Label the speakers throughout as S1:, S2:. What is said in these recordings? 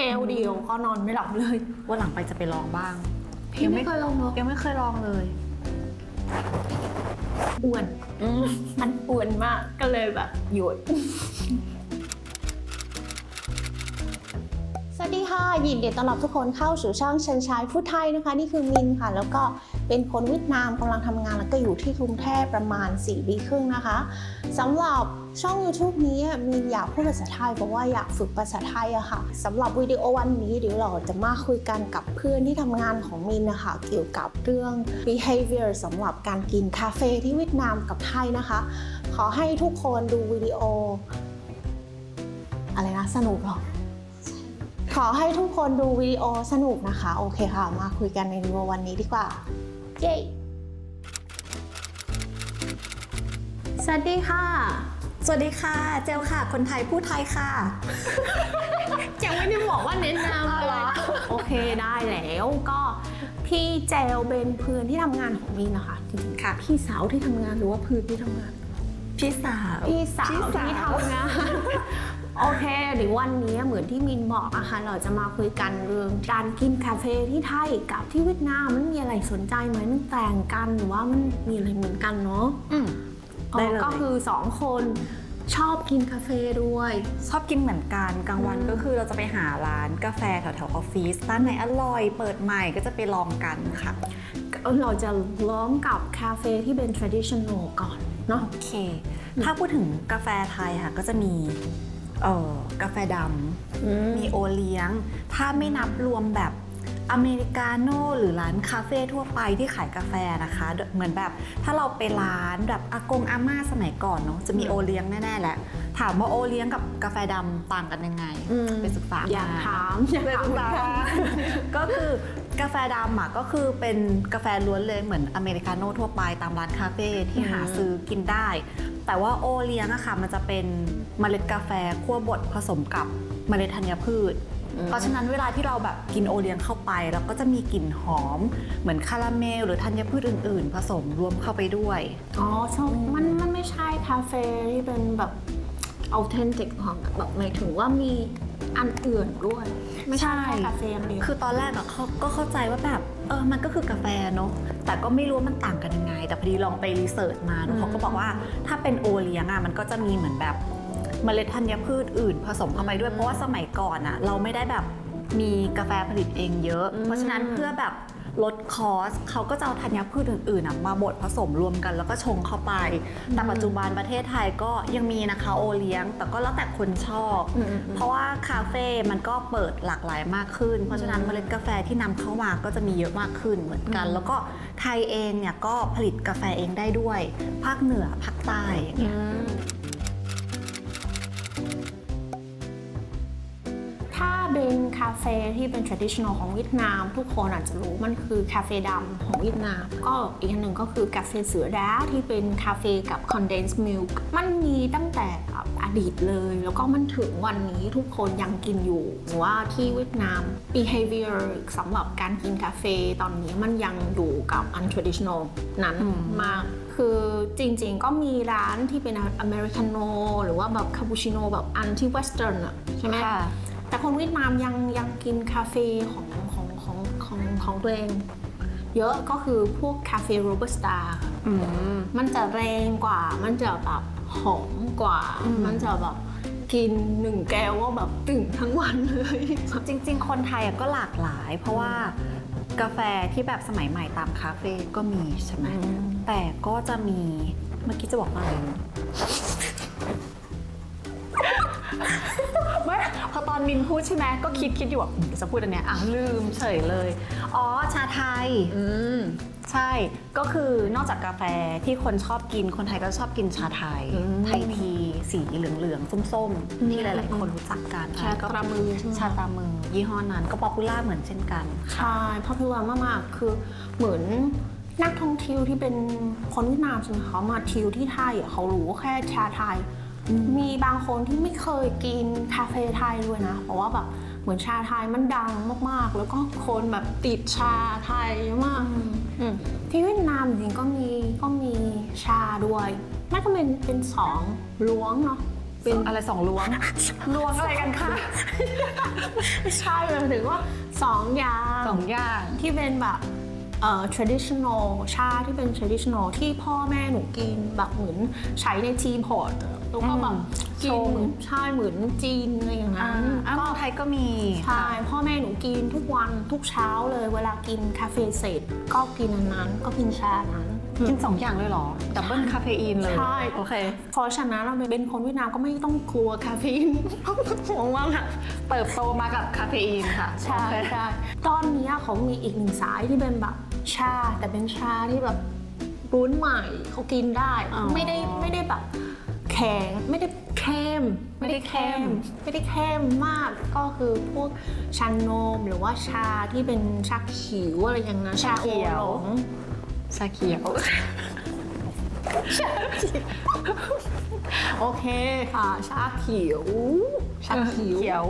S1: แก้วเดียวก็นอนไม่หลับเลย
S2: วันหลังไปจะไปลองบ้าง
S1: พี่ไม่เคยลองเนาะ
S2: ยังไม่เคยลองเลย
S1: อ้วนมันอ้วนมากก็เลยแบบหยุดสวัสดีค่ะ ยินดีต้อนรับทุกคนเข้าสู่ช่องเชนชายพูดไทยนะคะ นี่คือมินค่ะ แล้วก็เป็นคนเวียดนามกำลังทำงานแล้วก็อยู่ที่กรุงเทพประมาณ4ปีครึ่งนะคะสำหรับ ช่อง YouTube นี้มินอยากพูดภาษาไทยเพราะว่าอยากฝึกภาษาไทยอะค่ะสำหรับวิดีโอวันนี้เดี๋ยวเราจะมาคุยกันกับเพื่อนที่ทำงานของมินนะคะเกี่ยวกับเรื่อง behavior สำหรับการกินคาเฟ่ที่เวียดนามกับไทยนะคะ ขอให้ทุกคนดูวิดีโอ อะไรนะสนุกหรอขอให้ทุกคนดูวิดีโอสนุกนะคะ โอเคค่ะ มาคุยกันในวิดีโอวันนี้ดีกว่าเย้สวัสดีค่ะ
S2: สวัสดีค่ะ เจลค่ะ คนไทยพูดไทยค่ะ
S1: ยังไม่ได้บอกว่าเน้นนามเลย โอเคได้แล้วก็พี่เจลเป็นเพื่อนที่ทำงานของมีนะคะจริงๆ
S2: ค่ะ
S1: พี่สาวที่ทำงานหรือว่าเพื่อนที่ทำงาน
S2: พี่สาว
S1: พี่สาว
S2: พี่สาว
S1: ที่ทำงาน โอเคเดี๋ยววันนี้เหมือนที่มินบอกอะค่ะเราจะมาคุยกันเรื่องการกินคาเฟ่ที่ไทยกับที่เวียดนามมันมีอะไรสนใจไหมมันแต่างกันหรือว่ามันมีอะไรเหมือนกันเนาะ
S2: อืม ได้เลย
S1: อ๋อก็คือสองคนชอบกินคาเฟ่ด้วย
S2: ชอบกินเหมือนกันกลางวัน
S1: อืม
S2: ก็คือเราจะไปหาร้านกาแฟแถวแถวๆออฟฟิศร้านไหนอร่อย เปิดใหม่ก็จะไปลองกันค่ะ
S1: เราจะล้อมกับคาเฟ่ที่เป็น traditional ก่อนเนาะ
S2: โอเค ถ้าพูดถึงกาแฟไทยค่ะก็จะมีเอ่อกาแฟดำมีโอเลี้ยง ถ้าไม่นับรวมแบบ อเมริกาโน่หรือร้านคาเฟ่ทั่วไปที่ขายกาแฟนะคะ เหมือนแบบถ้าเราไปร้านแบบอากงอาม่าสมัยก่อนเนาะจะมีโอเลี้ยงแน่ๆแหละ ถามว่าโอเลี้ยงกับกาแฟดำต่างกันยังไง
S1: อืม
S2: ไปศึกษา
S1: อยาก
S2: มา
S1: ถามอยาก
S2: ไป
S1: ถาม
S2: ศึก
S1: เหมือ
S2: ษาน
S1: กัน
S2: มาก็คือกาแฟดำอะก็คือเป็นกาแฟล้วนเลยเหมือนอเมริกาโน่ทั่วไปตามร้านคาเฟ่ที่หาซื้อกินได้ แต่ว่าโอเลี้ยงอะค่ะมันจะเป็นเมล็ดกาแฟคั่วบดผสมกับเมล็ดธัญพืช เพราะฉะนั้นเวลาที่เราแบบกินโอเลี้ยงเข้าไปเราก็จะมีกลิ่นหอม เหมือนคาราเมล หรือธัญพืชอื่น ๆ ผสมรวมเข้าไปด้วย
S1: อ๋อชอบมันมันไม่ใช่คาเฟ่ที่เป็นแบบ authentic ของแบบหมายถึงว่ามีอันอื่นด้วย ไม่ใช่แค่คาเฟ่อย่างเดียว
S2: คือตอนแรกอะเขาก็เข้าใจว่าแบบ เออมันก็คือกาแฟเนอะแต่ก็ไม่รู้ว่ามันต่างกันยังไง แต่พอดีลองไปรีเสิร์ชมาเน
S1: อื
S2: อะ
S1: ม
S2: เขาก็บอกว่าถ้าเป็นโอเลี้ยงอะมันก็จะมีเหมือนแบบเมล็ดธัญพืชอื่น ผสมเข้าไปด้วยเพราะว่าสมัยก่อนอะเราไม่ได้แบบมีกาแฟผลิตเองเยอะ เพราะฉะนั้นเพื่อแบบ ลดคอสเขาก็จะเอาธัญพืชอื่นๆอะมาบดผสมรวมกัน แล้วก็ชงเข้าไป แต่ปัจจุบันประเทศไทยก็ยังมีนะคะโอเลี้ยง แต่ก็แล้วแต่คนชอบ
S1: อืมอืมอืม
S2: เพราะว่าคาเฟ่มันก็เปิดหลากหลายมากขึ้น เพราะฉะนั้นเมล็ดกาแฟที่นำเข้ามาก็จะมีเยอะมากขึ้นเหมือนกัน แล้วก็ไทยเองเนี่ยก็ผลิตกาแฟเองได้ด้วย ภาคเหนือภาคใต้อย่างเงี้ย
S1: ถ้าเป็นคาเฟ่ที่เป็น traditional ของเวียดนาม ทุกคนอาจจะรู้มันคือคาเฟ่ดำของเวียดนาม ก็อีกอันหนึ่งก็คือกาแฟเสือดาที่เป็นคาเฟ่กับ condensed milk มันมีตั้งแต่แบบอดีตเลย แล้วก็มันถึงวันนี้ทุกคนยังกินอยู่หรือว่าที่เวียดนาม behavior สำหรับการกินกาแฟตอนนี้มันยังอยู่กับ untraditional นั้น
S2: อืม
S1: มากคือจริงๆก็มีร้านที่เป็นอเมริกาโนหรือว่าแบบคาปูชิโนแบบอันที่เวสเทิร์นอะใช่ไหม
S2: ค่ะ
S1: แต่คนเวียดนามยังยังกินคาเฟ่ของของของของของตัวเอง เยอะก็คือพวกคาเฟ่โรบัสตา
S2: อืม
S1: มันจะแรงกว่า มันจะแบบหอมกว่า
S2: อืม
S1: มันจะแบบกินหนึ่งแก้วว่าแบบตื่นทั้งวันเลย
S2: จริง ๆ คนไทยอะก็หลากหลาย เพราะว่ากาแฟที่แบบสมัยใหม่ตามคาเฟ่ก็มีใช่ไหมแต่ก็จะมีเมื่อกี้จะบอกว่าอะไร อตอนมินพูดใช่ไหมก็คิดคิดอยู่ว่าอืมเดี๋ยวจะพูดอันเนี้ยอะลืมเฉยเลย อ๋อชาไทย
S1: อืม
S2: ใช่ก็คือนอกจากกาแฟที่คนชอบกินคนไทยก็ชอบกินชาไทย
S1: อืม
S2: ไทยทีสีเหลืองๆส้ม
S1: อืม
S2: ๆที่หลายๆ คนรู้จักกัน
S1: ชา
S2: ก็
S1: ตรามือใช่ไหม
S2: ชาตามือ ยี่ห้อนั้นก็ป๊อปปูล่าเหมือนเช่นกัน
S1: ใช่พอพิวมากๆ คือเหมือนนักท่องเที่ยวที่เป็นคนเวียดนามใช่ไหมเขามาเที่ยวที่ไทยอะเขารู้แค่ชาไทย มีบางคนที่ไม่เคยกินคาเฟ่ไทยด้วยนะ เพราะว่าแบบเหมือนชาไทยมันดังมากๆ แล้วก็คนแบบติดชาไทยมากอืมที่เวียดนามจริงๆก็มีก็มีชาด้วยมันก็เป็นเป็นสองล้วงเนาะเเป็น
S2: อะไรสองล้วงล้วงอะไรกันคะ
S1: ไม่ใช่หมายถึงว่าสองอย่าง
S2: สองอย่าง
S1: ที่เป็นแบบเอ่อ traditional ชาที่เป็น traditional ที่พ่อแม่หนูกินแบบเหมือนใช้ในทีพอร์ต แล้วก็แบบกินเหมือนใช่เหมือนจีนอะไรอย่าง
S2: อ่า
S1: นั้น
S2: อ่าเมืองไทยก็มี
S1: ใช่พ่อแม่หนูกินทุกวันทุกเช้าเลย เวลากินคาเฟ่เสร็จก็กินอันนั้นก็กินชาอันนั้น
S2: กินสองอย่างเลยเหรอ ดับเบิลคาเฟอีนเลย
S1: ใช่
S2: โอเค
S1: เพราะฉะนั้นเราเป็นคนเวียดนามก็ไม่ต้องกลัวคาเฟอีนห่วงว่าแบบ
S2: เติบโตมากับคาเฟอีนค่ะ
S1: ใช่ใช่ตอนนี้เขามีอีกหนึ่งสายที่เป็นแบบชา แต่เป็นชาที่แบบรุ่นใหม่เขากินได้
S2: อ๋อ
S1: ไม่ได้ไม่ได้แบบ แข็งไม่ได้เข้ม
S2: ไม่ได้เข้ม
S1: ไม่ได้เข้มมากก็คือพวกชานมหรือว่าชาที่เป็นชาเขียวอะไรอย่างนั้นชาโอหลง
S2: ชาเขียว
S1: โอเคค่ะ ชาเขียว ชาเขียว
S2: เขียว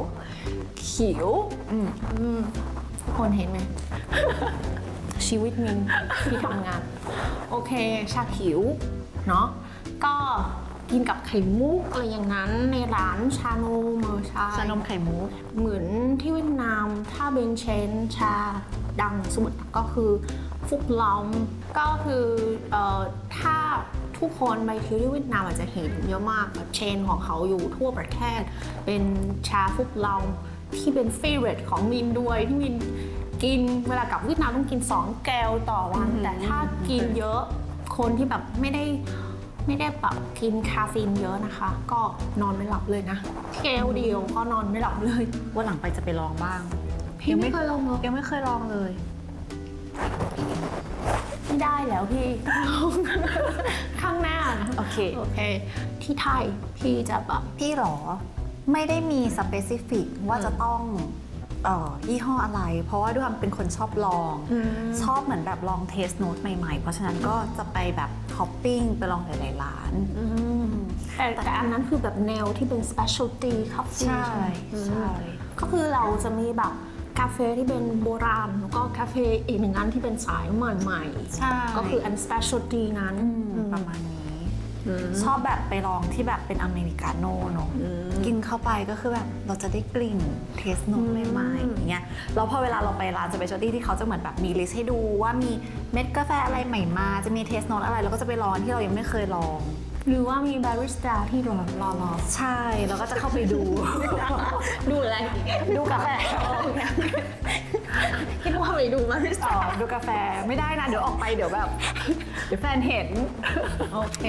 S1: เขียว
S2: อืม
S1: อืมทุกคนเห็นไหมชีวิตมินที่ทำงาน โอเค ชาเขียว เนาะก็ กินกับไข่มุกอะไรอย่างนั้นในร้านชาโนมเออชา
S2: ชานมไข่มุก
S1: เหมือนที่เวียดนาม ถ้าเป็นเชนชาดังสุดก็คือฟุกลอมก็คือออถ้าทุกคนไปเที่ยวที่เวียดนามอาจจะเห็นเยอะมากแบบเชนของเขาอยู่ทั่วประเทศ เป็นชาฟุกลอมที่เป็นเฟ v o r ตของมินด้วยที่มินกินเวลากลับเวียดนามต้องกิน 2 แก้วต่อวัน แต่ถ้ากินเยอะคนที่แบบไม่ได้ ไม่ได้แบบกินคาเฟอีนเยอะนะคะ ก็นอนไม่หลับเลยนะแก้วเดียวก็นอนไม่หลับเลย
S2: วันหลังไปจะไปลองบ้าง
S1: พี่ไม่เคยลองเหรอ
S2: ยังไม่เคยลองเลย
S1: ไม่ได้แล้วพี่ ข้างหน้านะ
S2: โอเค
S1: โอเค ที่ไทยพี่จะแบบ
S2: พี่หรอ ไม่ได้มีสเปซิฟิกว่าจะต้องเอ่อยี่ห้ออะไร เพราะว่าด้วยความเป็นคนชอบลอง ชอบเหมือนแบบลองเทสโน้ตใหม่ๆ เพราะฉะนั้นก็จะไปแบบ ฮอปปิ้งไปลองหลายๆร้าน
S1: อืมแต่แต่อันนั้นคือแบบแนวที่เป็น specialty coffee
S2: ใช่
S1: ไหม
S2: ใช่
S1: อืมก็คือเราจะมีแบบกาแฟที่เป็นโบราณ แล้วก็กาแฟอีกหนึ่งอันที่เป็นสายใหม่
S2: ใช่
S1: ๆก็คืออัน specialty นั้น
S2: อืม
S1: อืม
S2: ประมาณนี้
S1: อืม
S2: ชอบแบบไปลองที่แบบเป็นอเมริกาโน่เนอะ
S1: อืม
S2: กินเข้าไปก็คือแบบเราจะได้กลิ่นเทสโน้ต
S1: อืม
S2: ใหม่ๆอย่างเงี้ยแล้วพอเวลาเราไปร้านสเปเชียลตี้ที่เขาจะเหมือนแบบมีลิสต์ให้ดูว่ามีเม็ดกาแฟอะไรใหม่มาจะมีเทสโน้ตอะไรเราก็จะไปลองที่เรายังไม่เคยลอง
S1: หรือว่ามีบาริสต้าที่รอรอรอ
S2: ใช่แล้วก็จะเข้าไปดู
S1: ดูอะไร
S2: ดูกาแฟ
S1: คิดว่าไปดูบาริส
S2: อ๋
S1: ต้า
S2: อดูกาแฟไม่ได้นะ เดี๋ยวออกไปเดี๋ยวแบบ เดี๋ยวแฟนเห็น
S1: โอเค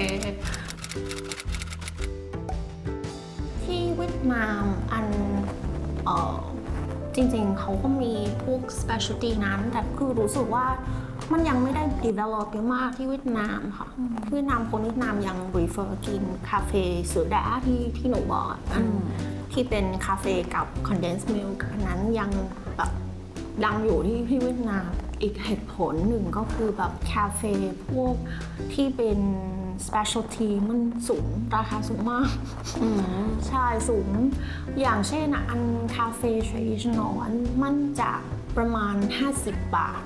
S1: ที่เวียดนามอันเออจริงๆ เขาก็มีพวก specialty นั้น แต่คือรู้สึกว่ามันยังไม่ได้ develop เยอะมากที่เวียดนามค่ะ เวียดนามคนเวียดนามยัง prefer กินคาเฟ่เสือดาที่ที่หนูบอกอะอัน
S2: อืม
S1: ที่เป็นคาเฟ่กับ condensed milk อันนั้นยังแบบ ดังอยู่ที่ที่เวียดนาม อีกเหตุผลหนึ่งก็คือแบบคาเฟ่พวกที่เป็น specialty มันสูง ราคาสูงมากใช่สูง อย่างเช่นอะอันคาเฟ่ traditional อันมันจะประมาณ 50 บาท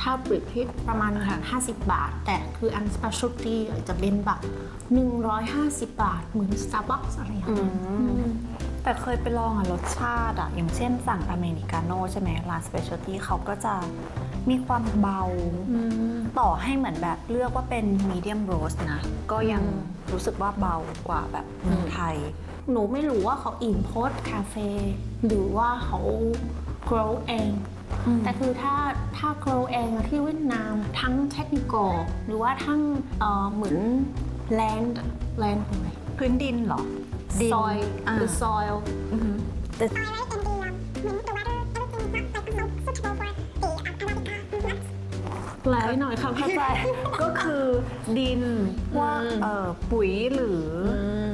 S1: ถ้าเปรียบเทียบประมาณ
S2: ค่ะ
S1: 50 บาท แต่คืออัน specialty จะเป็นแบบ 150 บาท เหมือน Starbucks อะไรอย่างเงี้ยอืม
S2: แต่เคยไปลองอะรสชาติอะอย่างเช่นสั่งอเมริกาโน่ใช่ไหมร้านสเปเชียลตี้เขาก็จะมีความเบา ต่อให้เหมือนแบบเลือกว่าเป็นมีเดียมโรสนะ ก็ยัง
S1: อืม
S2: รู้สึกว่าเบากว่าแบบเมืองไทย
S1: หนูไม่รู้ว่าเขา import คาเฟ่หรือว่าเขา grow เอง
S2: อืม
S1: แต่คือถ้าถ้า grow เองอะที่เวียดนามทั้ง technical หรือว่าทั้งเอ่อเหมือน land land เป็นไง
S2: พื้นดินเหรอ ดิน
S1: soil
S2: อ่า
S1: the soil
S2: อือฮึแต่
S3: Twilight and the, um, wind, the weather, everything is not like not suitable for the uh, Arabica nuts.
S1: แปลให้หน่อยค่ะเข้าใจ
S2: ก็คือดินว่า
S1: อืม
S2: เอ่อปุ๋ยหรืออ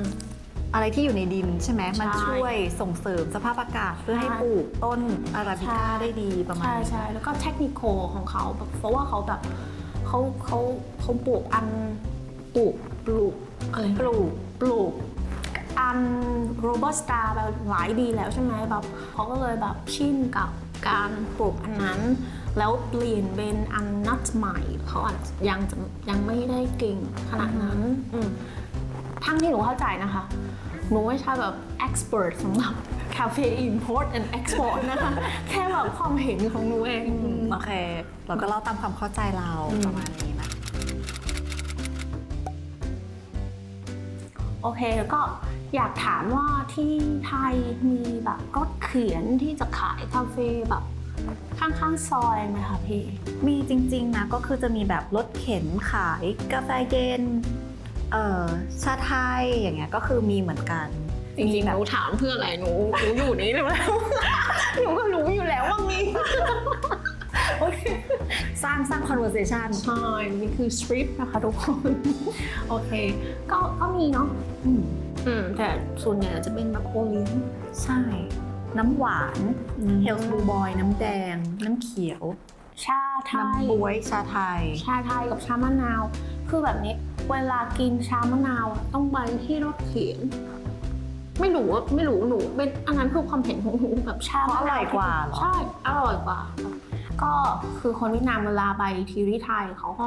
S2: อะไรที่อยู่ในดินใช่ไหมมัน
S1: ใช่
S2: ช่วยส่งเสริมสภาพอากาศเพื่อให้
S1: ใช่
S2: ปลูกต้นอาราบิก้าได้ดีประมาณ
S1: ใช่
S2: นี้
S1: ใช่แล้วก็เทคนิคของเขาแบบเพราะว่าเขาแบบเขาเขาเขาปลูกอันปลูกปลูกอะไรนะ
S2: ปลูก
S1: ปลูก อันโรบอสตาแบบหลายดีแล้วใช่ไหมแบบเขาก็เลยแบบชินกับการปลูกอันนั้น แล้วเปลี่ยนเป็นอันนัทใหม่เขาอาจจะยังจะยังไม่ได้เก่งขนาดนั้นอืมทั้งที่หนูเข้าใจนะคะ หนูไม่ใช่แบบ expert สำหรับ cafe import and export นะคะ แค่แบบความเห็นของหนูเอง
S2: โอเค เราก็เล่าตามความเข้าใจเรา
S1: อืม
S2: ประมาณนี้นะ
S1: โอเคก็ อยากถามว่าที่ไทยมีแบบรถเขียนที่จะขายคาเฟ่แบบข้างๆซอยไหมคะพี่
S2: มีจริงๆนะก็คือจะมีแบบรถเข็นขายกาแฟเย็นเอ่อชาไทยอย่างเงี้ยก็คือมีเหมือนกัน
S1: จริงๆหนูถามเพื่ออะไรหนูหนูอยู่นี้เลยแล้วหนูก็รู้อยู่แล้วว่ามีโอเค
S2: สร้างสร้าง conversation
S1: ใช่นี่คือสตรีทนะคะทุกคน โอเค ก็ก็มีเนาะ
S2: อืม
S1: อืมแต่ส่วนใหญ่จะเป็นแบบโอเลี้ยง
S2: ใช่ น้ำหวานเฮลส์บลูบอย น้ำแดง น้ำเขียว
S1: ชาไทย
S2: น้ำบวยชาไทย
S1: ชาไทยกับชามะนาว คือแบบนี้เวลากินชามะนาวอะต้องไปที่รถเขียนไม่รู้ว่าไม่รู้หนูเป็นอันนั้นคือความเห็นของหนูแบบชามะนาว
S2: เพราะอร่อยกว่าเหรอ
S1: ใช่อร่อยกว่า ก็คือคนเวียดนามเวลาไปทีที่ไทยเขาก็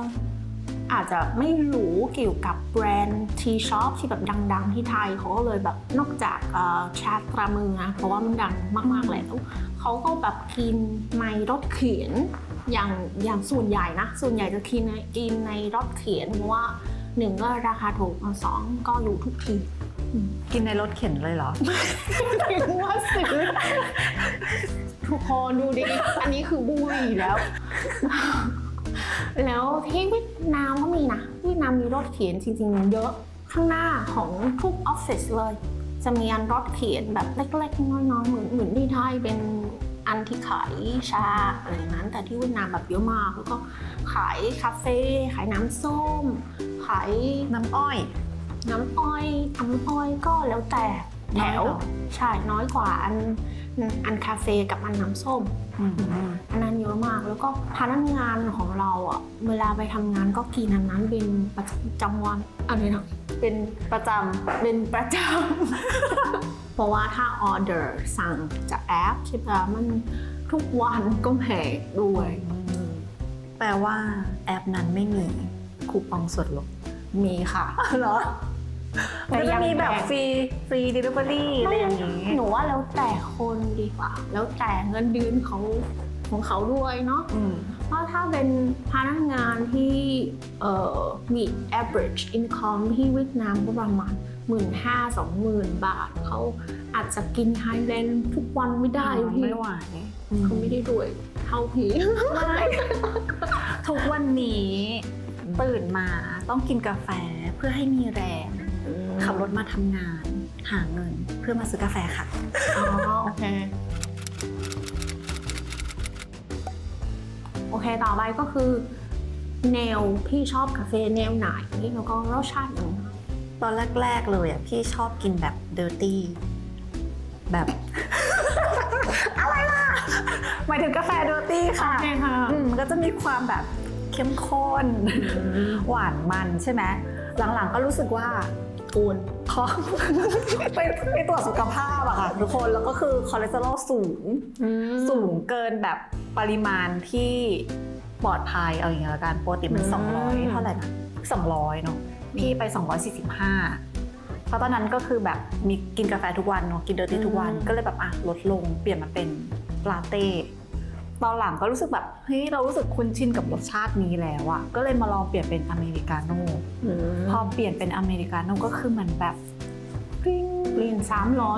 S1: อาจจะไม่รู้เกี่ยวกับแบรนด์ทีช็อปที่แบบดัง ๆ ที่ไทยเขาก็เลยแบบนอกจากเอ่อชาตรามือนะเพราะว่ามันดังมากๆแล้วเขาก็แบบกินในรถเขียนอย่างอย่างส่วนใหญ่นะ ส่วนใหญ่จะกินในกินในรถเขียนเพราะว่าหนึ่งก็ราคาถูกอะสองก็อยู่ทุกที
S2: กินในรถเข็นเลยเหรอ
S1: ถึงว่าสิทุกคนดูดิ อันนี้คือบุหรี่แล้ว แล้วที่เวียดนามก็มีนะเวียดนามมีรถเขียนจริงๆเยอะข้างหน้าของทุกออฟฟิศเลย จะมีอันรถเขียนแบบเล็กๆน้อยๆเหมือนเหมือนที่ไทยเป็นอันที่ขายชาอะไรอย่างนั้น แต่ที่เวียดนามแบบเยอะมากแล้วก็ขายคาเฟ่ขายน้ำส้ม ขาย
S2: น้ำอ้อย
S1: น้ำอ้อยน้ำอ้อยก็แล้วแต่แถ
S2: น้อยวเหรอ
S1: ใช่น้อยกว่าอัน อันคาเฟ่กับอันน้ำส้ม
S2: อืม
S1: อันนั้นเยอะมาก แล้วก็พนักงานของเราอะเวลาไปทำงานก็กินอันนั้นเป็นประจำวันอะไรนะเป็นประจำเป็นประจำเพราะว่าถ้าออเดอร์สั่งจากแอปใช่ปะมันทุกวันก็แพงด้วย
S2: แปลว่าแอปนั้นไม่มีคูปองส่วนลด
S1: มีค่ะ
S2: เหรอ
S1: แต่
S2: ก็จะ
S1: ยัง
S2: มีแบบ
S1: แพง
S2: ฟรีฟรีเดลิเวอรี่อะไรอย่างนี้
S1: หนูว่าแล้วแต่คนดีกว่า แล้วแต่เงินเดือนของของเขาด้วยเนาะ
S2: อืม
S1: เพราะถ้าเป็นพนักงานที่เอ่อมี average income ที่เวียดนามก็ประมาณหมื่นห้าสองหมื่นบาท เขาอาจจะกินไฮแลนด์ทุกวันไม่ได้พี่
S2: ไม่ไหว
S1: เขาไม่ได้รวยเท่าพี่
S2: ทุกวันนี้ ตื่นมาต้องกินกาแฟเพื่อให้มีแรง ขับรถมาทำงาน หาเงินเพื่อมาซื้อกาแฟค่ะ
S1: อ๋อ โอเค โอเค ต่อไปก็คือ แนวพี่ชอบกาแฟแนวไหนแล้วก็รสชาติอย่างไร
S2: ตอนแรก ๆ เลยอะพี่ชอบกินแบบเดอร์ตี้แบบ อะไรล่ะหมายถึงกาแฟเดอร์ตี้ค่ะ
S1: โอเคค่ะ
S2: อืมมันก็จะมีความแบบเข้มข้น หวานมันใช่ไหมหลังๆก็รู้สึกว่า
S1: ปูน
S2: พอไปไปตรวจสุขภาพอะค่ะทุกคนแล้วก็คือคอเลสเตอรอลสูง สูงเกินแบบปริมาณที่ปลอดภัยเอาอย่างเงี้ยละกันปกติมัน
S1: อืม
S2: 200 เท่าไหร่นะ200 เนาะพี่ไป 245 เพราะตอนนั้นก็คือแบบมีกินกาแฟทุกวันเนาะกินเดอร์ตี้ทุกวันก็เลยแบบอะลดลงเปลี่ยนมาเป็นลาเต้ ตอนหลังก็รู้สึกแบบเฮ้ยเรารู้สึกคุ้นชินกับรสชาตินี้แล้วอะก็เลยมาลองเปลี่ยนเป็นอเมริกาโน่พอเปลี่ยนเป็นอเมริกาโน่ก็คือเหมือนแบบกริ๊ง
S1: เปลี่ยน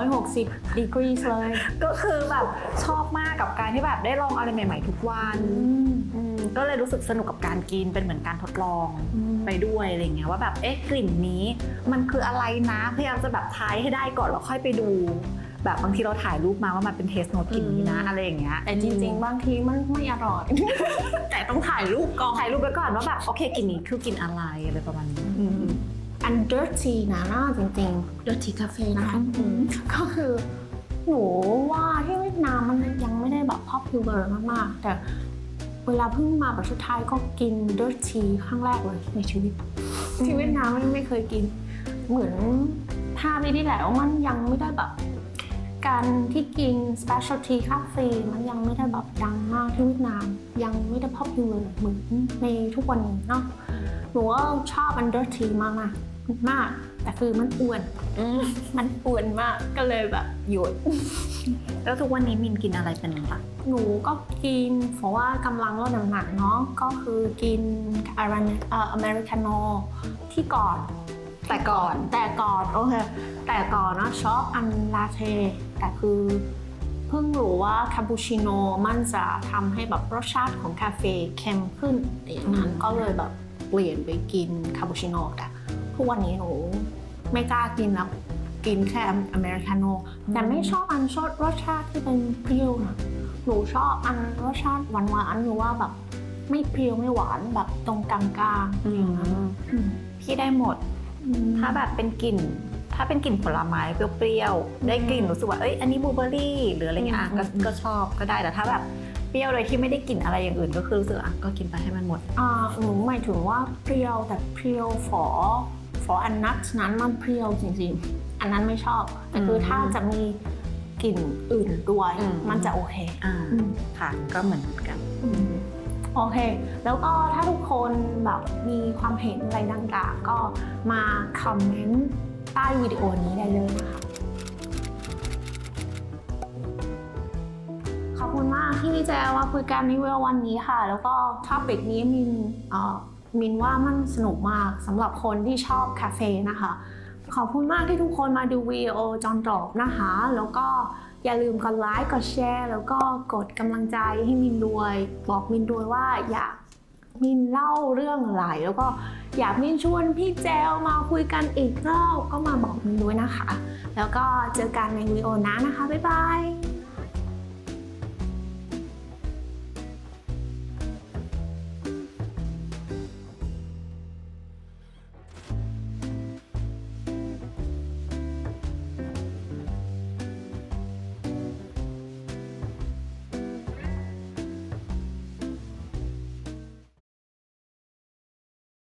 S1: 360ดีกรีเลย
S2: ก็คือแบบชอบมากกับการที่แบบได้ลองอะไรใหม่ ๆ ทุกวันอืมก็เลยรู้สึกสนุกกับการกินเป็นเหมือนการทดลองไปด้วยอะไรเงี้ยว่าแบบเอ๊ะกลิ่นนี้ มันคืออะไรนะพยายามจะแบบทายให้ได้ก่อนแล้วค่อยไปดู แบบบางทีเราถ่ายรูปมาว่ามันเป็นเทสโนตกลิ่นนี้นะ
S1: อืม
S2: อะไรอย่างเงี้ย
S1: แต่จริง ๆ บางทีมันไม่อร่อย แต่ต้องถ่ายรูปก่อน
S2: ถ่ายรูปไปก่อนว่าแบบโอเคกลิ่นนี้คือกลิ่นอะไรอะไรประมาณนี้
S1: อัน dirty นะน่าจริงๆ dirty กาแฟนะคะก็คือหนูว่าที่เวียดนามมันยังไม่ได้แบบ popular มากๆ แต่เวลาเพิ่งมาประเทศไทยก็กิน dirty ครั้งแรกเลยในชีวิต ที่เวียดนามไม่ไม่เคยกิน เหมือนถ้าปีที่แล้วมันยังไม่ได้แบบ การที่กิน specialty coffee มันยังไม่ได้แบบดังมากที่เวียดนาม ยังไม่ได้ popular เหมือนในทุกวันนี้เนาะหนูว่าชอบอัน dirty มากมากๆมาก แต่คือมันอ้วนมันอ้วนมากก็เลยแบบหยุด
S2: แล้วทุกวันนี้มินกินอะไรเป็นหลัก
S1: หนูก็กินเพราะว่ากำลังลดน้ำหนักเนาะก็คือกินอาราเอ่ออเมริกาโน่ที่ก่อน
S2: แต่ก่อน
S1: แต่ก่อนโอเคแต่ก่อนนะชอบอันลาเท แต่คือเพิ่งรู้ว่าคาปูชิโน่มันจะทำให้แบบรสชาติของคาเฟ่เค็มขึ้นอย่างนั้นก็เลยแบบเปลี่ยนไปกินคาปูชิโน่แต่ทุกวันนี้หนูไม่กล้ากินแล้วกินแค่อเมริกาโน่แต่ไม่ชอบอันชอบรสชาติที่เป็นเปรี้ยวนะหนูชอบอันรสชาติหวานๆหรือว่าแบบไม่เปรี้ยวไม่หวานแบบตรงกลางๆอย่างนั้นอืม
S2: พี่ได้หมด
S1: อืม
S2: ถ้าแบบเป็นกลิ่น ถ้าเป็นกลิ่นผลไม้เปรี้ยวๆ ได้กลิ่นรู้สึกว่าเอ้ยอันนี้บลูเบอร์รี่หรืออะไรเงี้ยอะ
S1: อืม
S2: ก็
S1: อืม
S2: ก็ชอบก็ได้แต่ถ้าแบบเปรี้ยวโดยที่ไม่ได้กลิ่นอะไรอย่างอื่น ก็คือรู้สึกอะก็กินไปให้มันหมด
S1: อ่าหนูหมายถึงว่าเปรี้ยวแต่เปรี้ยวฝอฝออันนัทนั้นมันเปรี้ยวจริงๆ อันนั้นไม่ชอบแต่คืออ
S2: ม
S1: ถ้าจะมีกลิ่นอื่นด้วย
S2: อืม
S1: มันจะโอเค
S2: อ่า
S1: อืม
S2: ค่ะก็เหมือนกัน
S1: อืมโอเค แล้วก็ถ้าทุกคนแบบมีความเห็นอะไรต่างๆ ก็มาคอมเมนต์ ใต้วิดีโอนี้ได้เลยนะคะขอบคุณมากที่พี่แจมาคุยกันในวันนี้ค่ะ แล้วก็ท็อปิกนี้มินอ่อมินว่ามันสนุกมากสำหรับคนที่ชอบคาเฟ่นะคะ ขอบคุณมากที่ทุกคนมาดูวิดีโอจอนจบนะคะ แล้วก็อย่าลืมกดไลค์กดแชร์ แล้วก็กดกำลังใจให้มินด้วย บอกมินด้วยว่าอยาก มินเล่าเรื่องอะไรแล้วก็อยากมินชวนพี่แจวมาคุยกันอีกรอบก็มาบอกมินด้วยนะคะ แล้วก็เจอกันในวิดีโอหน้านะคะบ๊ายบาย